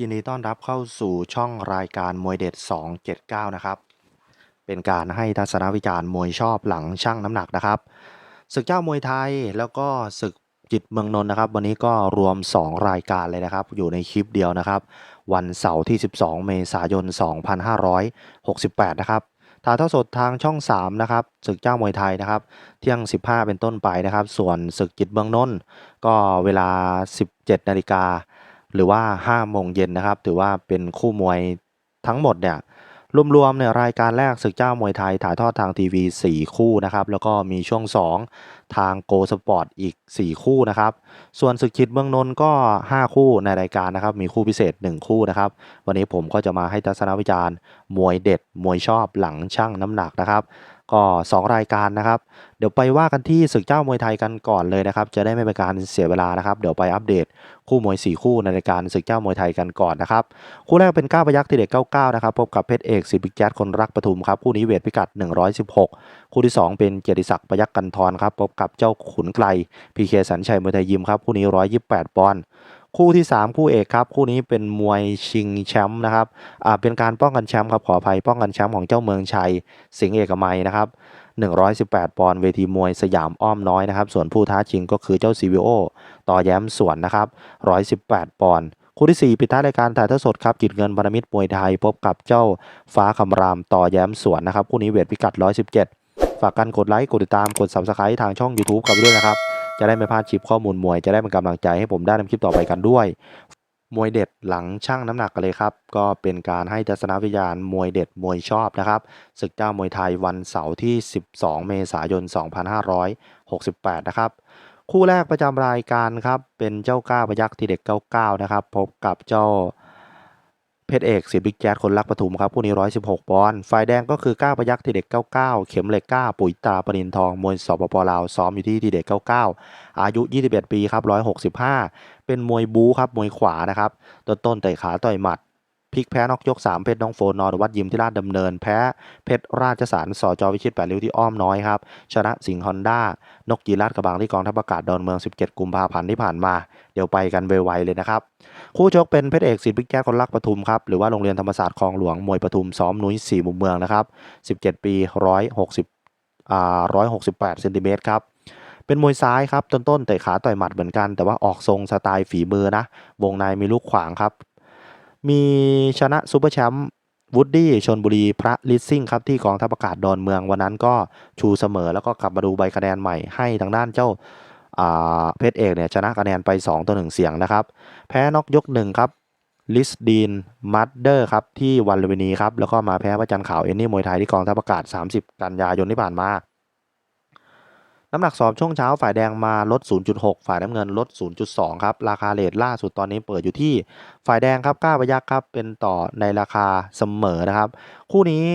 ยินดีต้อนรับเข้าสู่ช่องรายการมวยเด็ด 279 นะครับ เป็นการให้ทัศนวิจารณ์มวยชอบหลังช่างน้ำหนักนะครับศึกเจ้ามวยไทยแล้วก็ศึกจิตเมืองนนท์นะครับ วันนี้ก็รวม 2 รายการเลยนะครับ อยู่ในคลิปเดียวนะครับ วันเสาร์ที่ 12 เมษายน 2568 นะครับถ่ายทอดสดทางช่อง 3 นะครับศึกเจ้ามวยไทยนะครับ เที่ยง 15 เป็นต้นไปนะครับ ส่วนศึกจิตเมืองนนท์ก็เวลา 17 นาฬิกา หรือว่า5โมงเย็นนะครับ ถือว่าเป็นคู่มวยทั้งหมดเนี่ยรวมๆเนี่ยรายการแรกศึกเจ้ามวยไทยถ่ายทอดทางทีวี 4 คู่นะครับ แล้วก็มีช่วง 2 ทางโกสปอร์ตอีก 4 คู่นะครับ ส่วนศึกคิดเมืองนนท์ก็ 5 คู่ในรายการนะครับ มีคู่พิเศษ 1 คู่นะครับ วันนี้ผมก็จะมาให้ทัศนวิจารณ์ มวยเด็ด มวยชอบหลังช่างน้ำหนักนะครับ ก็ 2 รายการนะครับ เดี๋ยวไปว่ากันที่ศึกเจ้ามวยไทยกันก่อนเลยนะครับ จะได้ไม่เป็นการเสียเวลานะครับ เดี๋ยวไปอัปเดตคู่มวย 4 คู่ในรายการศึกเจ้ามวยไทยกันก่อนนะครับ คู่แรกเป็นก้าวพยักที่เด็ก99 นะครับ พบกับเพชรเอกสิบิกแจ๊ดคนรักปทุมครับ คู่นี้เวทพิกัด 116 คู่ที่ 2 เป็นเกียรติศักดิ์พยักกันทรครับ พบกับเจ้าขุนไกลพีเคสันชัยมวยไทยยิมครับ คู่นี้ 128 ปอนด์ คู่ที่ 3 คู่เอกครับคู่นี้เป็นมวยชิงแชมป์นะครับอ่าเป็นการป้องกันแชมป์ครับขออภัยป้องกันแชมป์ของเจ้าเมืองชัย สิงห์เอกมัยนะครับ118 ปอนด์เวทีมวยสยามอ้อมน้อยนะครับ ส่วนผู้ท้าชิงก็คือเจ้าซีวิโอต่อแย้มสวนนะครับ 118 ปอนด์คู่ที่ 4 ปิดท้ายรายการถ่ายทอดสดครับกิจเงินพันมิตรมวยไทย พบกับเจ้าฟ้าคำรามต่อแย้มสวนนะครับคู่นี้เวทพิกัด 117 ฝากกันกดไลค์กดติดตามกด subscribe ทางช่อง YouTube กับด้วยนะครับ จะได้ไม่พลาดคลิปข้อมูลมวย จะได้เป็นกำลังใจให้ผมได้ทำคลิปต่อไปกันด้วย มวยเด็ดหลังช่างน้ำหนักกันเลยครับ ก็เป็นการให้ทัศนวิจาณมวยเด็ดมวยชอบนะครับศึกเจ้ามวยไทยวันเสาร์ที่ 12 เมษายน 2568 นะครับคู่แรกประจำรายการครับเป็นเจ้าก้าพยักที่เด็ก 99 นะครับ พบกับเจ้า ชรเอกสิทธิ์บิ๊กแจ๊ดคนรักปทุมครับคู่นี้116ปอนด์ฝ่ายแดงก็คือก้าวพยักทีเด็ก99เข็มเหล็กก้าปุ๋ยตาปนินทองมวยสปปลาวซ้อมอยู่ที่ทีเด็ก99อายุ21ปีครับ165เป็นมวยบู๊ครับมวยขวานะครับต้นต้นเตะขาต่อยหมัด พลิกแพ้นอกยก 3 เพชรน้องโฟนนอรวัดยิมที่ราชดำเนิน แพ้เพชรราชสารสจวิชิตแปดริ้วที่อ้อมน้อยครับ ชนะสิงห์ฮอนด้านกจีราชกระบังที่กองทัพอากาศดอนเมือง 17 กุมภาพันธ์ที่ผ่านมา เดี๋ยวไปกันไวๆเลยนะครับ คู่ชกเป็นเพชรเอกสิทธิ์บิ๊กแจ๊คคนรักปทุมครับ หรือว่าโรงเรียนธรรมศาสตร์คลองหลวงมวยปทุมซ้อมนุ้ย4มุมเมืองนะครับ17 ปี 160อ่า168เซนติเมตรครับเป็นมวยซ้ายครับต้นๆเตะขาต่อยหมัดเหมือนกัน แต่ว่าออกทรงสไตล์ฝีมือนะ วงในมีลูกขวางครับ มีชนะซูเปอร์แชมป์วูดดี้ชนบุรีพระลิสซิ่งครับที่กองทัพอากาศดอนเมืองวันนั้นก็ชูเสมอแล้วก็กลับมาดูใบคะแนนใหม่ให้ทางด้านเจ้าเพชรเอกเนี่ยชนะคะแนนไป 2 ต่อ 1 เสียงนะครับ แพ้นอกยกหนึ่งครับลิสดีนมัดเดอร์ครับที่วันลุมพินีครับแล้วก็มาแพ้พระจันทร์ขาวเอ็นนี่มวยไทยที่กองทัพอากาศ 30 กันยายนที่ผ่านมา น้ำหนักสอบช่วงเช้าฝ่ายแดงมาลด 0.6 ฝ่ายน้ำเงินลด 0.2 ครับ ราคาเลทล่าสุดตอนนี้เปิดอยู่ที่ฝ่ายแดงครับก้าวพยักครับ เป็นต่อในราคาเสมอนะครับ คู่นี้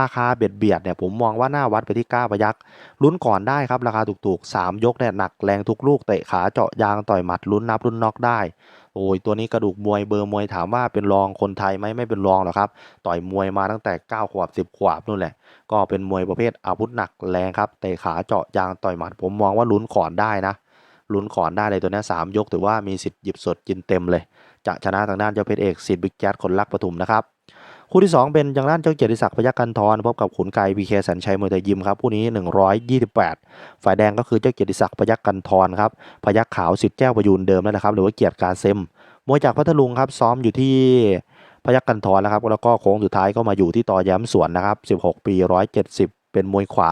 ราคาเบียดเบียดเนี่ยผมมองว่าหน้าวัดไปที่ก้าวพยักลุ้นก่อนได้ครับ ราคาถูกๆ 3 ยกเนี่ยหนักแรงทุกลูกเตะขาเจาะยางต่อยหมัดลุ้นนับลุ้นน็อกได้ โอ้ยตัวนี้กระดูกมวยเบอร์มวยถามว่าเป็นรองคนไทยไหมไม่เป็นรองหรอกครับ ต่อยมวยมาตั้งแต่ 9 ขวบ 10 ขวบนู่นแหละ ก็เป็นมวยประเภทอาวุธหนักแรงครับเตะขาเจาะยางต่อยหมัดผมมองว่าลุ้นขอนได้นะลุ้นขอนได้เลยตัวนี้สามยกถือว่ามีสิทธิ์หยิบสดกินเต็มเลย จะชนะทางด้านเจ้าเพชรเอกสิทธิ์บิ๊กแจ๊ดคนรักปทุมนะครับ คู่ที่ 2 เป็นยังด้านเจ้าเกียรติศักดิ์พยัคฆ์กันทรพบกับขุนไก่พีเคสัญชัยมวยไทยยิมครับคู่นี้ 128 ฝ่ายแดงก็คือเจ้าเกียรติศักดิ์พยัคฆ์กันทรครับพยัคฆ์ขาวสิทธิ์แก้วประยูนเดิมนั่นแหละครับหรือว่าเกียรติการเซมมวยจากพัทลุงครับซ้อมอยู่ที่พยัคฆ์กันทรนะครับแล้วก็โค้งสุดท้ายก็มาอยู่ที่ต่อแย้มสวนนะครับ16 ปี 170 เป็นมวยขวา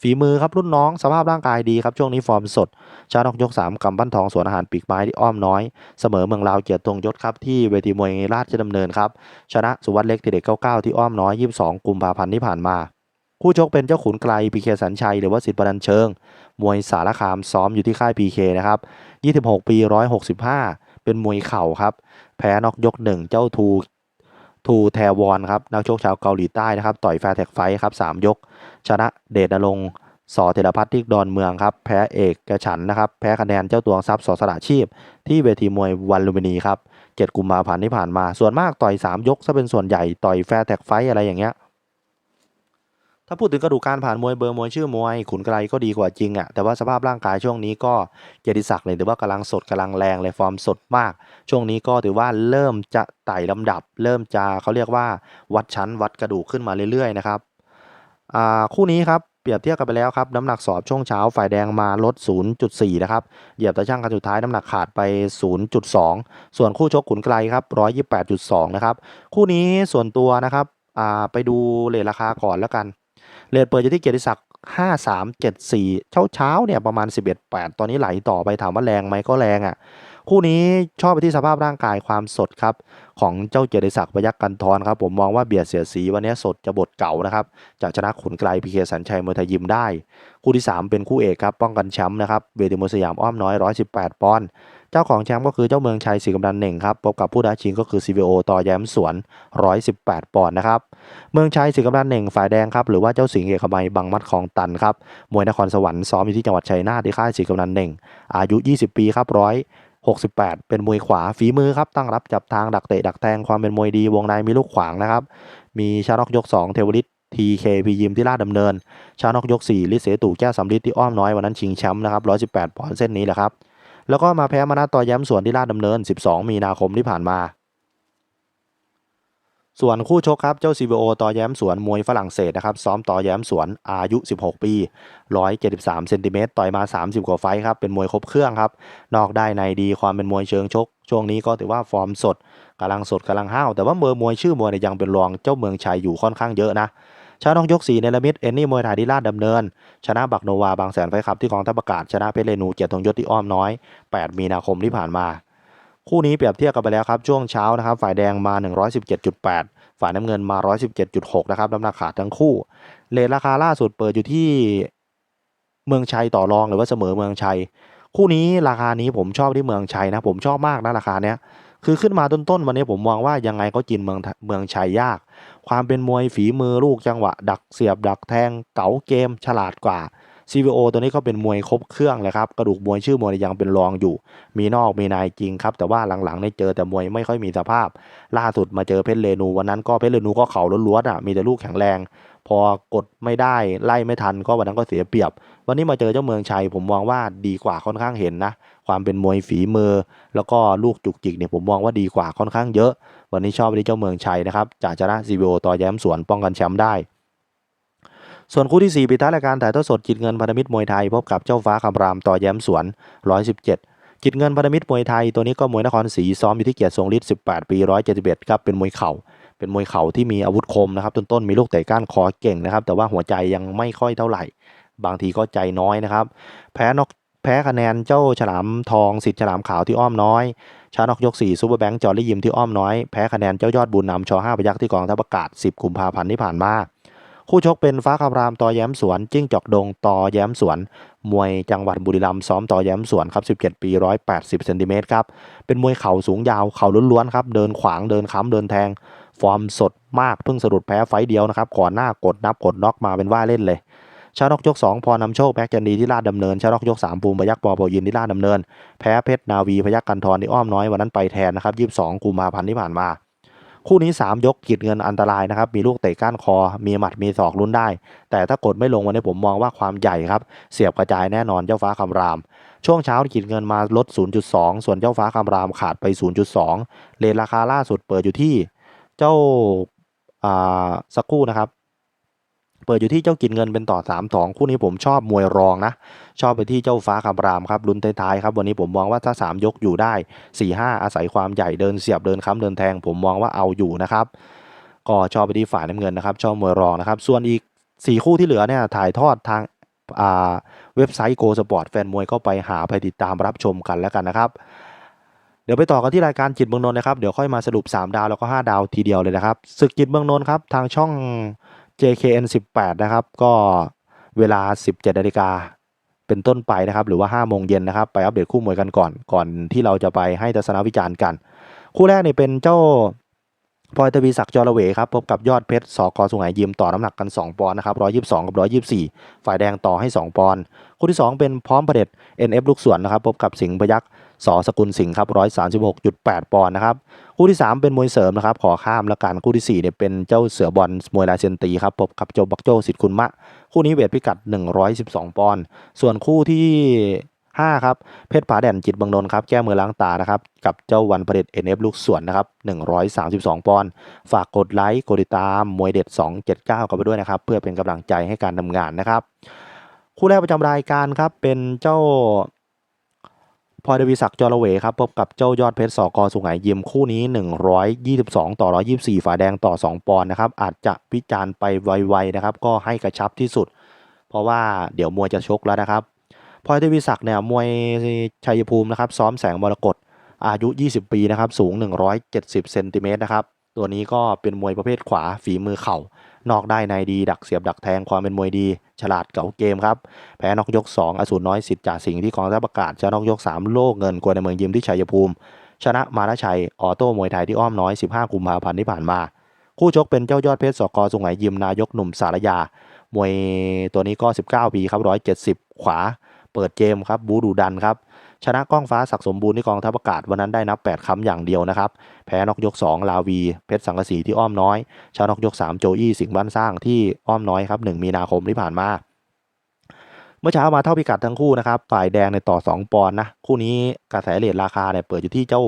ฝีมือครับรุ่นน้องสภาพร่างกายดีครับช่วงนี้ฟอร์มสด ชานอกยก 3กำปั้นทองสวนอาหารปีกไม้ที่อ้อมน้อย เสมอเมืองลาวเกียรติตรงยศครับที่เวทีมวยราชดำเนินครับชนะสุวัสด์เล็กทีเด็ก99 ที่อ้อมน้อย 22 กุมภาพันธ์ที่ผ่านมาคู่ชกเป็นเจ้าขุนไกลพีเคสัญชัย หรือว่าสิทธิ์ประดันเชิง มวยสารคามซ้อมอยู่ที่ค่ายพีเคนะครับ 26 ปี 165 เป็นมวยเข่าครับ แพ้นอกยก1เจ้าทู ทูแทวอนครับนักชกชาวเกาหลีใต้นะครับ ต่อยแฟร์แท็กไฟท์ครับ3ยก ชนะเดชนรงสอเทรพัฒน์ที่ดอนเมืองครับ แพ้เอกกระฉันนะครับ แพ้คะแนนเจ้าตวงทรัพย์สอสละชีพ ที่เวทีมวยวันลุมพินีครับเจ็ดกุมภาพันธ์ที่ผ่านมา ส่วนมากต่อย 3 ยกซะเป็นส่วนใหญ่ต่อยแฟร์แท็กไฟท์อะไรอย่างเงี้ย ถ้าพูดถึงกระดูกการผ่านมวยเบอร์มวยชื่อมวยขุนไกรก็ดีกว่าจริงอะแต่ว่าสภาพร่างกายช่วงนี้ก็เกียรติศักดิ์เนี่ยถือว่ากำลังสดกำลังแรงเลยฟอร์มสดมาก ช่วงนี้ก็ถือว่าเริ่มจะไต่ลำดับ เริ่มจะเขาเรียกว่าวัดชั้นวัดกระดูกขึ้นมาเรื่อยๆนะครับอ่าคู่นี้ครับเปรียบเทียบกันไปแล้วครับน้ำหนักสอบช่วงเช้าฝ่ายแดงมาลด 0.4 นะครับ เหยียบตะช่างกันสุดท้ายน้ำหนักขาดไป 0.2 ส่วนคู่ชกขุนไกลครับ 128.2 นะครับ คู่นี้ส่วนตัวนะครับอ่าไปดูเลทราคาก่อนแล้วกัน เลดเปิดอยู่ที่เกียรติศักดิ์5374 เช้าเช้าเนี่ยประมาณ 11.8 ตอนนี้ไหลต่อไปถามว่าแรงไหมก็แรงอะ่ะ คู่นี้ชอบไปที่สภาพร่างกายความสดครับของเจ้าเกียรติศักดิ์พยักกันทรครับผมมองว่าเบียดเสียสีวันนี้สดจะบทเก่านะครับจากชนะขุนไกลพีเคสัญชัยมวยไทยยิมได้ คู่ที่ 3 เป็นคู่เอกครับป้องกันแชมป์นะครับเวทีมวยสยามอ้อมน้อย 118 ปอนด์เจ้าของแชมป์ก็คือเจ้าเมืองชัยศรีกำนันเน่งครับพบกับผู้ท้าชิงก็คือ CVO ต่อแย้มสวน 118 ปอนด์นะครับเมืองชัยศรีกำนันเน่งฝ่ายแดงครับหรือว่าเจ้าสิงห์เอกมัยบังมัดของตันครับมวยนครสวรรค์ซ้อมอยู่ที่จังหวัดชัยนาทที่ค่ายศรีกำนันเน่งอายุ 20 ปีครับ 68 เป็นมวยขวาฝีมือครับตั้งรับจับทางดักเตะดักแทงความเป็นมวยดีวงในมีลูกขวางนะครับ มีชาล็อกยก 2 เทวริตทีเคพียิมที่ลาดดำเนิน ชาล็อกยก 4 ลิเสตู่แก้วสำลิดที่อ้อมน้อยวันนั้นชิงแชมป์นะครับ118ปอนด์เส้นนี้แหละครับแล้วก็มาแพ้มานาต่อย้ำสวนที่ลาดดำเนิน 12 มีนาคมที่ผ่านมา ส่วนคู่ชกครับ เจ้า CVO ต่อแย้มสวนมวยฝรั่งเศสนะครับ ซ้อมต่อแย้มสวนอายุ 16 ปี 173เซนติเมตรต่อยมา 30 กว่าไฟครับ เป็นมวยครบเครื่องครับ นอกได้ในดีความเป็นมวยเชิงชก ช่วงนี้ก็ถือว่าฟอร์มสดกำลังสดกำลังห้าว แต่ว่าเบอร์มวยชื่อมวยยังเป็นรองเจ้าเมืองชัยอยู่ค่อนข้างเยอะนะชนะนอกยก4เนลมิดเอนนี่มวยไทยที่ลาดดำเนิน ชนะบักโนวาบางแสนไฟขับที่กองทัพอากาศชนะเพชรเรนูเกียรติธงยศที่อ้อมน้อย 8 มีนาคมที่ผ่านมา คู่นี้เปรียบเทียบกันไปแล้วครับช่วงเช้านะครับ ฝ่ายแดงมา 117.8 ฝ่ายน้ำเงินมา 117.6 นะครับน้ำหนักขาดทั้งคู่เลทราคาล่าสุดเปิดอยู่ที่เมืองชัยต่อรองหรือว่าเสมอเมืองชัย คู่นี้ราคานี้ผมชอบที่เมืองชัยนะ ผมชอบมากนะราคาเนี้ยคือขึ้นมาต้นๆวันนี้ผมมองว่ายังไงก็กินเมืองเมืองชัยยาก ความเป็นมวยฝีมือลูกจังหวะ ดักเสียบดักแทงเก๋าเกมฉลาดกว่า CVO ตัวนี้ก็เป็นมวยครบเครื่องเลยครับกระดูกมวยชื่อมวยยังเป็นรองอยู่ มีนอกมีในจริงครับแต่ว่าหลังๆเนี่เจอแต่มวยไม่ค่อยมีสภาพ ล่าสุดมาเจอเพชรเรนูวันนั้นก็เพชรเรนูก็เข่าล้วนๆอะมีแต่ลูกแข็งแรง พอกดไม่ได้ไล่ไม่ทันก็วันนั้นก็เสียเปรียบ วันนี้มาเจอเจ้าเมืองชัยผมมองว่าดีกว่าค่อนข้างเห็นนะความเป็นมวยฝีมือ แล้วก็ลูกจุกจิกเนี่ยผมมองว่าดีกว่าค่อนข้างเยอะ วันนี้ชอบไปที่เจ้าเมืองชัยนะครับจากชนะ CVO ต่อแย้มสวนป้องกันแชมป์ได้ ส่วนคู่ที่ 4 ปิดท้ายรายการถ่ายทอดสดจิตเงินพันธมิตรมวยไทย พบกับเจ้าฟ้าคำรามต่อแย้มสวน 117 จิตเงินพันธมิตรมวยไทยตัวนี้ก็มวยนครศรีซ้อมอยู่ที่เกียรติทรงฤทธิ์18 ปี 171 ครับ เป็นมวยเข่า เป็นมวยเข่าที่มีอาวุธคมนะครับต้นๆมีลูกเตะก้านคอเก่งนะครับแต่ว่าหัวใจยังไม่ค่อยเท่าไหร่ บางทีก็ใจน้อยนะครับแพ้นอกแพ้คะแนนเจ้าฉลามทองสิทธิ์ฉลามขาวที่อ้อมน้อยชานอกยก4ซูเปอร์แบงค์จอร์ลี่ยิมที่อ้อมน้อยแพ้คะแนนเจ้ายอดบุญนำช5พยักษ์ที่กองทัพอากาศ 10กุมภาพันธ์ที่ผ่านมา คู่ชกเป็นฟ้าคำรามต่อแย้มสวน จิ้งจอกดงต่อแย้มสวน มวยจังหวัดบุรีรัมย์ซ้อมต่อแย้มสวนครับ17 ปี 180เซนติเมตรครับ เป็นมวยเข่าสูงยาวเข่าล้วนๆครับ เดินขวางเดินค้ำเดินแทง ฟอร์มสดมากเพิ่งสะดุดแพ้ไฟเดียวนะครับก่อนหน้ากดนับกดน็อกมาเป็นว่าเล่นเลยชานอกยก 2 พอนำโชคแบ็กจันดีที่ลาดดำเนินชานอกยก 3 ภูมิพยักปอปอยินที่ลาดดำเนิน แพ้เพชรนาวีพยักกันทรที่อ้อมน้อยวันนั้นไปแทนนะครับ 22 กุมภาพันธ์ที่ผ่านมา คู่นี้ 3 ยกกีดเงินอันตรายนะครับ มีลูกเตะก้านคอ มีหมัดมีศอกลุ้นได้ แต่ถ้ากดไม่ลงวันนี้ผมมองว่าความใหญ่ครับ เสียบกระจายแน่นอนเจ้าฟ้าคำราม ช่วงเช้ากีดเงินมาลด 0.2 ส่วนเจ้าฟ้าคำรามขาดไป 0.2 เลนราคาล่าสุดเปิดอยู่ที่ เจ้าอ่าสักครู่นะครับ เปิดอยู่ที่เจ้ากินเงินเป็นต่อ3ามสองคู่นี้ผมชอบมวยรองนะ ชอบไปที่เจ้าฟ้าคำรามครับลุ้นท้ายๆครับวันนี้ผมมองว่าถ้า 3 ยกอยู่ได้ 4 5 อาศัยความใหญ่เดินเสียบเดินค้ำเดินแทง ผมมองว่าเอาอยู่นะครับ ก็ชอบไปที่ฝ่ายน้ำเงินนะครับ ชอบมวยรองนะครับ ส่วนอีก 4 คู่ที่เหลือเนี่ยถ่ายทอดทางอ่าเว็บไซต์โกสปอร์ตแฟนมวยก็ไปหาไปติดตามรับชมกันแล้วกันนะครับเดี๋ยวไปต่อกันที่รายการจิตเมืองนนท์นะครับ เดี๋ยวค่อยมาสรุป 3 ดาวแล้วก็ 5 ดาวทีเดียวเลยนะครับศึกจิตเมืองนนท์ครับ ทางช่อง JKN 18 นะครับ ก็เวลา 17นาฬิกาเป็นต้นไปนะครับ หรือว่า5โมงเย็นนะครับ ไปอัปเดตคู่มวยกันก่อน ก่อนที่เราจะไปให้ทัศนวิจารณ์กัน คู่แรกนี่เป็นเจ้าพลอยทวีศักดิ์จอระเวครับพบกับยอดเพชรสกสุไหงยิมต่อน้ำหนักกัน 2 ปอนด์นะครับ122 กับ 124 ฝ่ายแดงต่อให้ 2 ปอนด์คู่ที่ 2 เป็นพร้อมประเด็จ NF ลูกสวนนะครับพบกับสิงห์พยักษ์ สอสกุลสิงห์ครับ136.8ปอนด์นะครับคู่ที่ 3 เป็นมวยเสริมนะครับขอข้ามแล้วกันคู่ที่4เนี่ยเป็นเจ้าเสือบอลมวยลายเซนตีครับพบกับโจบักโจสิทธิ์คุณมะ คู่นี้เวทพิกัด 112 ปอนด์ส่วนคู่ที่5ครับเพชรผาแดนจิตบางนนท์ครับแก้มือล้างตานะครับกับเจ้าวันประเด็จ NF ลูกสวนนะครับ132 ปอนด์ฝากกดไลค์กดติดตามมวยเด็ด 279 กันไปด้วยนะครับเพื่อเป็นกำลังใจให้การทำงานนะครับ คู่แรกประจำรายการครับเป็นเจ้า พลอยเดวิศักดิ์จอระเวครับพบกับเจ้ายอดเพชรสอกอสุไหงยิมคู่นี้ 122 ต่อ 124ฝ่าแดงต่อ 2 ปอนด์นะครับ อาจจะพิจารณ์ไปไวๆนะครับ ก็ให้กระชับที่สุด เพราะว่าเดี๋ยวมวยจะชกแล้วนะครับพลอยเดวิศักดิ์เนี่ยมวยชัยภูมินะครับ ซ้อมแสงมรกตอายุ 20 ปีนะครับ สูง 170 เซนติเมตรนะครับ ตัวนี้ก็เป็นมวยประเภทขวาฝีมือเข่า นอกได้ในดี ดักเสียบดักแทงความเป็นมวยดี ฉลาดเก่าเกมครับ แพ้นอกยก 2 อสูรน้อยสิทธิ์จ่าสิงห์ที่กองทัพอากาศชนะนอกยก 3 โลกเงินกวนในเมืองยิมที่ชัยภูมิ ชนะมานาชัยออโต้มวยไทยที่อ้อมน้อย 15กุมภาพันธ์ที่ผ่านมา คู่ชกเป็นเจ้ายอดเพชรสกอสุงไหยิมนายกหนุ่มสารยา มวยตัวนี้ก็ 19 ปีครับ170 ขวา เปิดเกมครับบูดูดันครับ ชนะก้องฟ้าศักสมบูรณ์ที่กองทัพอากาศวันนั้นได้นับ 8คำอย่างเดียวนะครับ แพ้นอกยก 2 ลาวี เพชรสังกะสีที่อ้อมน้อย ชนะนอกยก 3 โจอี้สิงห์บ้านสร้างที่อ้อมน้อยครับ 1 มีนาคมที่ผ่านมา เมื่อเช้ามาเท่าพิกัดทั้งคู่นะครับ ฝ่ายแดงในต่อ 2 ปอนด์นะ คู่นี้กระแสเลทราคาเนี่ยเปิดอยู่ที่เจ้า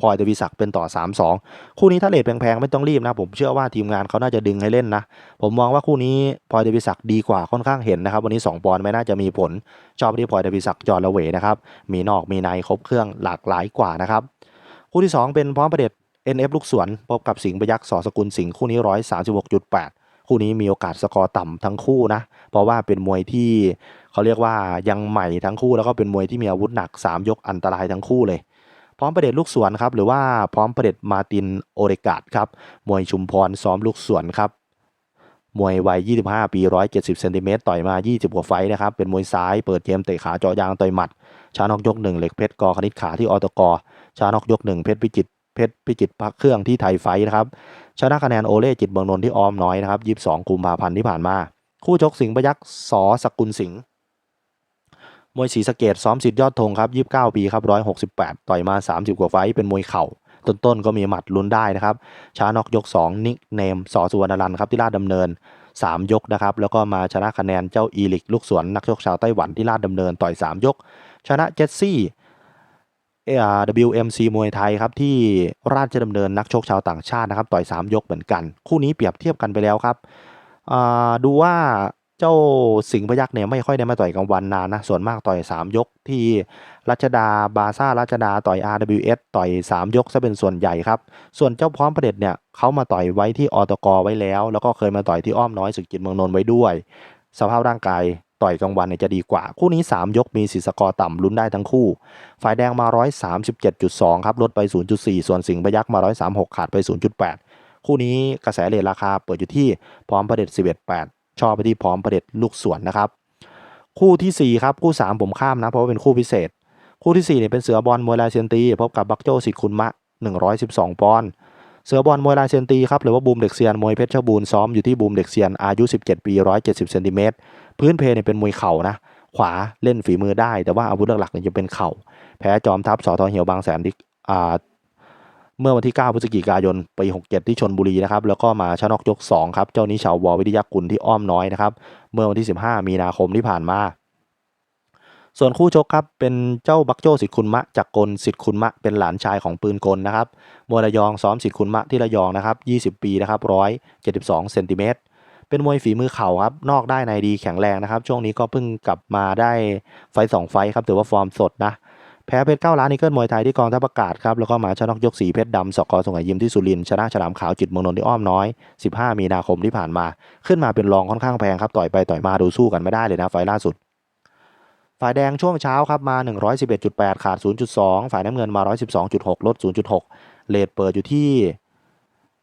พลอยตวิศักดิ์เป็นต่อ 3-2 คู่นี้ถ้าเลทแพงๆ ไม่ต้องรีบนะ ผมเชื่อว่าทีมงานเขาน่าจะดึงให้เล่นนะ ผมมองว่าคู่นี้พลอยตวิศักดิ์ดีกว่าค่อนข้างเห็นนะครับ วันนี้ 2 ปอนด์ไม่น่าจะมีผล ชอบที่พลอยตวิศักดิ์จอร์ละเวนะครับ มีนอกมีในครบเครื่องหลากหลายกว่านะครับคู่ที่ 2 เป็นพร้อมประเด็จ NF ลูกสวนพบกับสิงห์ประยักษ์สอสกุลสิงห์คู่นี้136.8คู่นี้มีโอกาสสกอร์ต่ำทั้งคู่นะ เพราะว่าเป็นมวยที่เขาเรียกว่ายังใหม่ทั้งคู่แล้วก็เป็นมวยที่มีอาวุธหนัก 3 ยกอันตรายทั้งคู่เลย พร้อมประเด็จลูกสวนครับหรือว่าพร้อมประเด็จมาตินโอเรกาดครับมวยชุมพรซ้อมลูกสวนครับมวยวัย 25 ปี 170 เซนติเมตร ต่อยมา 20 กว่าไฟนะครับ เป็นมวยซ้าย เปิดเกมเตะขาเจาะยางต่อยหมัด ชานอกยกหนึ่งเหล็กเพชรกอคณิตขาที่อตก ชานอกยกหนึ่งเพชรพิจิตเพชรพิจิตพักเครื่องที่ไทยไฟนะครับ ชนะคะแนนโอเล่จิตเมืองนนท์ที่ออมน้อยนะครับ 22 กุมภาพันธ์ที่ผ่านมา คู่ชกสิงห์พยักษ์สอสกุลสิงห์ มวยศรีสะเกดซ้อมสิทธิ์ยอดธงครับ 29 ปีครับ 168 ต่อยมา 30 กว่าไฟเป็นมวยเข่า ต้นๆก็มีหมัดลุ้นได้นะครับ ช้านอกยก 2 นิกเนมสอสุวรรณรันครับที่ลาดดำเนิน 3 ยกนะครับ แล้วก็มาชนะคะแนนเจ้าอีลิก ลูกสวนนักชกชาวไต้หวันที่ลาดดำเนินต่อย 3 ยก ชนะเจสซี่ WMC มวยไทยครับที่ราชดำเนินนักชกชาวต่างชาตินะครับต่อย 3 ยกเหมือนกัน คู่นี้เปรียบเทียบกันไปแล้วครับดูว่า เจ้าสิงห์พยักษ์เนี่ยไม่ค่อยได้มาต่อยกลางวันนานนะส่วนมากต่อย 3 ยกที่รัชดาบาซ่ารัชดาต่อย RWS ต่อย 3 ยกซะเป็นส่วนใหญ่ครับ ส่วนเจ้าพร้อมประเด็จเนี่ยเขามาต่อยไว้ที่อตกไว้แล้ว แล้วก็เคยมาต่อยที่อ้อมน้อยสึกจิตเมืองนนท์ไว้ด้วย สภาพร่างกายต่อยกลางวันเนี่ยจะดีกว่า คู่นี้ 3 ยกมีสีสกอร์ต่ำลุ้นได้ทั้งคู่ ฝ่ายแดงมา 137.2 ครับลดไป 0.4 ส่วนสิงห์พยักษ์มา 136 ขาดไป 0.8 คู่นี้กระแสเลทราคาเปิดอยู่ที่พร้อมประเด็จ11.8 ชอบไปที่พร้อมประเด็จลูกสวนนะครับ คู่ทีสี่4ครับคู่ 3 ผมข้ามนะ เพราะว่าเป็นคู่พิเศษ คู่ทีสี่4เนี่ยเป็นเสือบอลมวยลายเซียนตีพบกับบักโจสิทธิ์คุณมะ 112 ปอนด์เสือบอลมวยลายเซียนตีครับหรือว่าบูมเด็กเซียนมวยเพชรบูรณ์ซ้อมอยู่ที่บูมเด็กเซียนอายุ 17 ปี 170เซนติเมตรพื้นเพเนี่ยเป็นมวยเข่านะขวาเล่นฝีมือได้ แต่ว่าอาวุธหลักๆเนี่ยจะเป็นเข่า แพ้จอมทัพสอทอเหี่ยวบางแสนที่อ่า เมื่อวันที่ 9 พฤศจิกายนปี 67 ที่ชนบุรีนะครับ แล้วก็มาชนอกยก 2 ครับ เจ้านิชาววอวิทยากุลที่อ้อมน้อยนะครับ เมื่อวันที่ 15 มีนาคมที่ผ่านมา ส่วนคู่ชกครับ เป็นเจ้าบักโจสิทธิ์คุณมะจากกลสิทธิ์คุณมะเป็นหลานชายของปืนกลนะครับมวยระยองซ้อมสิทธิ์คุณมะที่ระยองนะครับ 20 ปีนะครับ172เซนติเมตรเป็นมวยฝีมือเข่าครับ นอกได้ในดีแข็งแรงนะครับ ช่วงนี้ก็เพิ่งกลับมาได้ไฟสองไฟครับ ถือว่าฟอร์มสดนะ แพ้เพชรเก้าล้านนิเกิลมวยไทยที่กองทัพอากาศครับแล้วก็มาชนะยกสีเพชรดำสกอสงไหยิมที่สุรินชนะฉลามขาวจิตเมืองนนท์ที่อ้อมน้อย 15 มีนาคมที่ผ่านมา ขึ้นมาเป็นรองค่อนข้างแพงครับต่อยไปต่อยมาดูสู้กันไม่ได้เลยนะไฟล่าสุดฝ่ายแดงช่วงเช้าครับมา 111.8 ขาด 0.2 ฝ่ายน้ำเงินมา 112.6 ลด 0.6 เลทเปิดอยู่ที่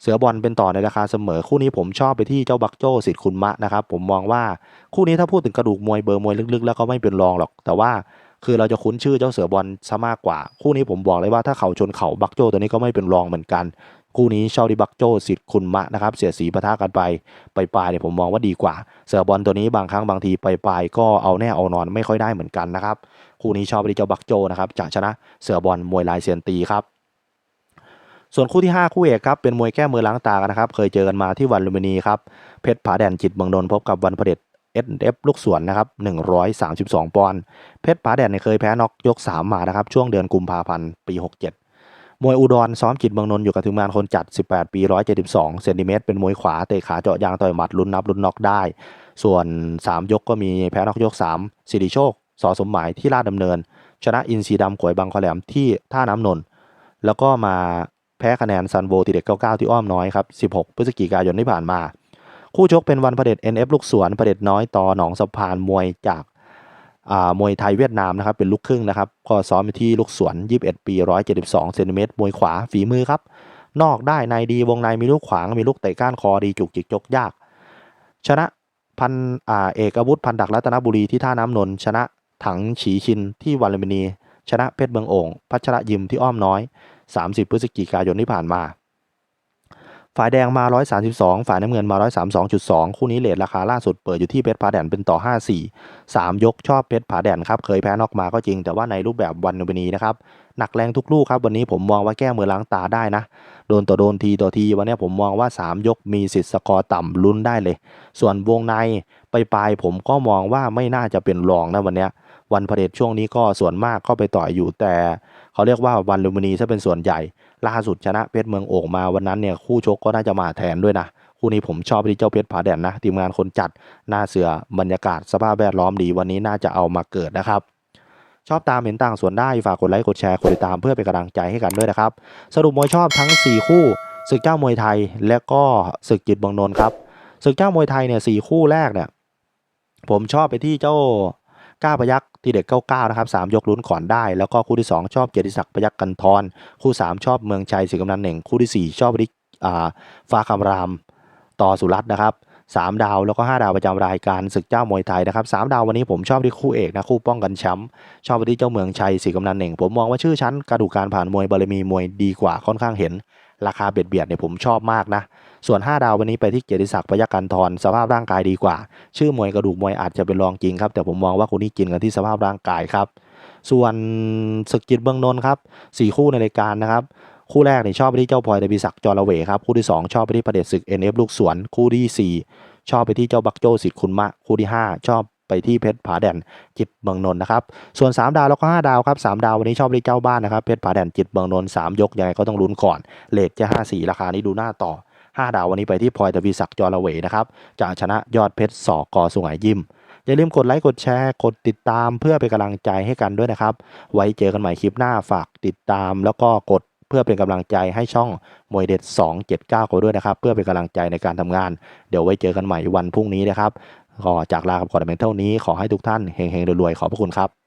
เสือบอลเป็นต่อในราคาเสมอ คู่นี้ผมชอบไปที่เจ้าบักโจ้สิทธิ์คุณมะนะครับ ผมมองว่าคู่นี้ถ้าพูดถึงกระดูกมวยเบอร์มวยลึกๆ แล้วก็ไม่เป็นรองหรอก แต่ว่า คือเราจะคุ้นชื่อเจ้าเสือบอลซะมากกว่า คู่นี้ผมบอกเลยว่าถ้าเข่าชนเข่าบักโจตัวนี้ก็ไม่เป็นรองเหมือนกัน คู่นี้ชอบดิบักโจสิทธิ์คุณมะนะครับเสียสีปะทะกันไปไปปลายเนี่ยผมมองว่าดีกว่า เสือบอลตัวนี้บางครั้งบางทีไปปลายก็เอาแน่เอานอนไม่ค่อยได้เหมือนกันนะครับคู่นี้ชอบไปที่เจ้าบักโจนะครับจะชนะเสือบอลมวยลายเซียนตีครับส่วนคู่ที่ 5 คู่เอกครับเป็นมวยแก้มือล้างตากันนะครับ เคยเจอกันมาที่วันลุมพินีครับเพชรผาแดนจิตเมืองนนท์พบกับวันพระเด็จ SF ลูกสวนนะครับ 132 ปอนด์เพชรผาแดนเนี่ยเคยแพ้น็อกยก 3 มานะครับ ช่วงเดือนกุมภาพันธ์ปี 67 มวยอุดรซ้อมจิตเมืองนนท์อยู่กับทีมงานคนจัด 18 ปี 172 เซนติเมตรเป็นมวยขวา เตะขาเจาะยางต่อยหมัดลุ้นนับลุ้นน็อกได้ ส่วน 3 ยกก็มีแพ้น็อกยก 3 สิริโชคสอสมหมายที่ลาดดำเนิน ชนะอินซีดำขวยบางขอแหลมที่ท่าน้ำนนท์แล้วก็มาแพ้คะแนนซันโบติเด็ก 99 ที่อ้อมน้อยครับ 16 พฤศจิกายนที่ผ่านมา คู่ชกเป็นวันพระเด็จ NF ลูกสวนพระเด็จน้อยต่อหนองสะพานมวยจากอ่ามวยไทยเวียดนามนะครับเป็นลูกครึ่งนะครับก็ซ้อมอยู่ที่ลูกสวน 21 ปี 172เซนติเมตรมวยขวาฝีมือครับ นอกได้ในดีวงในมีลูกขวางมีลูกเตะก้านคอดีจุกจิกจกยาก ชนะพันอ่าเอกอาวุธพันดักรัตนบุรีที่ท่าน้ำนนท์ชนะถังฉีชินที่วันลมินี ชนะเพชรเมืองโอ่งพัชระยิมที่อ้อมน้อย 30 พฤศจิกายนที่ผ่านมา ฝ่ายแดงมา 132 ฝ่ายน้ำเงินมา 132.2 คู่นี้เลทราคาล่าสุดเปิดอยู่ที่เพชรผาแดนเป็นต่อ 54 3 ยกชอบเพชรผาแดนครับ เคยแพ้นอกมาก็จริง แต่ว่าในรูปแบบวันลุมพินีนะครับ หนักแรงทุกลูกครับ วันนี้ผมมองว่าแก้มือล้างตาได้นะ โดนต่อโดนทีต่อที วันนี้ผมมองว่า 3 ยกมีสิทธิ์สกอร์ต่ำลุ้นได้เลย ส่วนวงในไปปลายผมก็มองว่าไม่น่าจะเป็นรองนะวันนี้วันพเดชช่วงนี้ก็ส่วนมากก็ไปต่อยอยู่แต่ เขาเรียกว่าวันลุมพินีถ้าเป็นส่วนใหญ่ ล่าสุดชนะเพชรเมืองโอ่งมาวันนั้นเนี่ยคู่ชกก็น่าจะมาแทนด้วยนะคู่นี้ผมชอบที่เจ้าเพชรผาแดนนะทีมงานคนจัดหน้าเสือบรรยากาศสภาพแวดล้อมดีวันนี้น่าจะเอามาเกิดนะครับ ชอบตามเห็นต่างส่วนได้ฝากกดไลค์กดแชร์กดติดตามเพื่อเป็นกำลังใจให้กันด้วยนะครับ สรุปมวยชอบทั้ง 4 คู่ศึกเจ้ามวยไทยและก็ศึกจิตเมืองนนท์ครับศึกเจ้ามวยไทยเนี่ยสคู่แรกเนี่ยผมชอบไปที่เจ้า ก้าพยักทีเด็ก99นะครับ3ยกลุ้นก่อนได้ แล้วก็คู่ที่ 2 ชอบเกียรติศักดิ์พยักกันทรคู่ 3 ชอบเมืองชัยศรีกำนันเหน่งคู่ที่ 4 ชอบริอ่าฟ้าคำรามต่อสุรัตน์นะครับ3ดาวแล้วก็ 5 ดาวประจำรายการศึกเจ้ามวยไทยนะครับ3ดาววันนี้ผมชอบที่คู่เอกนะคู่ป้องกันแชมป์ชอบไปที่เจ้าเมืองชัยศรีกำนันเหน่ง ผมมองว่าชื่อชั้นกระดูกการผ่านมวยบารมีมวยดีกว่าค่อนข้างเห็น ราคาเบียดเบียดเนี่ยผมชอบมากนะ ส่วน 5 ดาววันนี้ไปที่เกียรติศักดิ์พยักันทรสภาพร่างกายดีกว่า ชื่อมวยกระดูกมวยอาจจะเป็นรองจริงครับ แต่ผมมองว่าคุณนี่กินกันที่สภาพร่างกายครับ ส่วนศึกจิตเบื้องนนท์ครับสี่คู่ในรายการนะครับคู่แรกเนี่ยชอบไปที่เจ้าพลอยตะบีศักดิ์จอระเวครับคู่ที่ 2 ชอบไปที่ประเดชศึก NF ลูกสวน คู่ที่ 4 ชอบไปที่เจ้าบักโจสิทธิ์คุณมะ คู่ที่ 5 ชอบไปที่เพชรผาแดนจิตเมืองนนท์นะครับส่วน 3 ดาวแล้วก็ 5 ดาวครับ3ดาววันนี้ชอบไปที่เจ้าบ้านนะครับเพชรผาแดนจิตเมืองนนท์3ยกยังไงก็ต้องลุ้นก่อนเลทจะ 54 ราคานี้ดูหน้าต่อ 5 ดาววันนี้ไปที่พลอยตะวีศักดิ์จอระเวนะครับจะชนะยอดเพชรสอกอสุไหงยิมอย่าลืมกดไลค์กดแชร์กดติดตามเพื่อเป็นกำลังใจให้กันด้วยนะครับ ไว้เจอกันใหม่คลิปหน้าฝากติดตาม แล้วก็กดเพื่อเป็นกำลังใจให้ช่องมวยเด็ด 279เขาด้วยนะครับ เพื่อเป็นกำลังใจในการทำงาน เดี๋ยวไว้เจอกันใหม่วันพรุ่งนี้นะครับก็จากลากับขอแต่เพียงเท่านี้ขอให้ทุกท่านเฮงๆรวยๆขอบพระคุณครับ